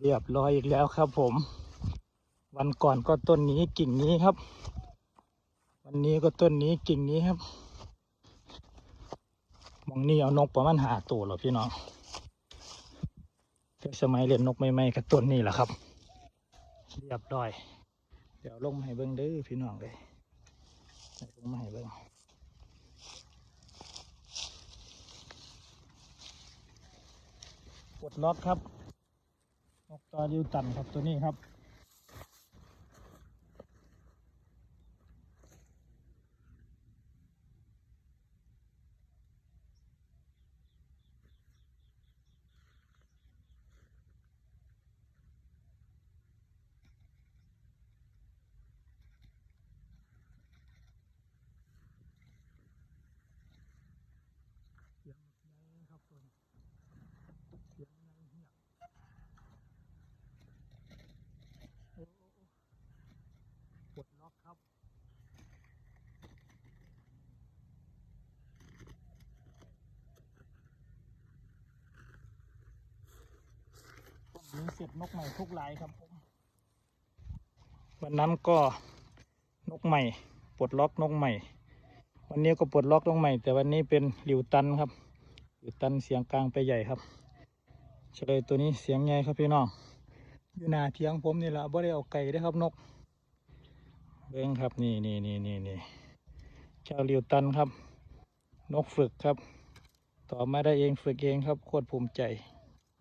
เรียบร้อยอีกแล้วครับผม วันก่อนก็ต้นนี้กิ่งนี้ครับ วันนี้ก็ต้นนี้กิ่งนี้ครับมองนี่เอานกประมาณหาตัวหรอพี่น้องแต่สมัยเรียนนกไม่ไม่ๆกับต้นนี้แหละครับ เรียบร้อย เดี๋ยวลงให้เบิ้งเด้อพี่น้องเลยลงมาให้เบิ้งปลดล็อกครับ นกตาดิวตันครับตัวนี้ครับ เสียงไงครับตัวนี้เสียงไงเหี้ยโอ้โอ้โอ้ปลดล็อกครับ เสร็จนกใหม่ทุกลายครับผมวันนั้นก็นกใหม่ปลดล็อกนกใหม่ วันนี้ก็ปลดล็อกนกใหม่ แต่วันนี้เป็นหลิวตันครับหลิวตันเสียงกลางไปใหญ่ครับเฉลยตัวนี้เสียงใหญ่ครับพี่น้องอยู่หน้าเทียงผมนี่แหละบ่ได้เอาไก่ได้ครับนกเบิ้งครับนี่นี่นี่นี่นี่เจ้าหลิวตันครับ นกฝึกครับ ต่อมาได้เองฝึกเองครับโคตรภูมิใจ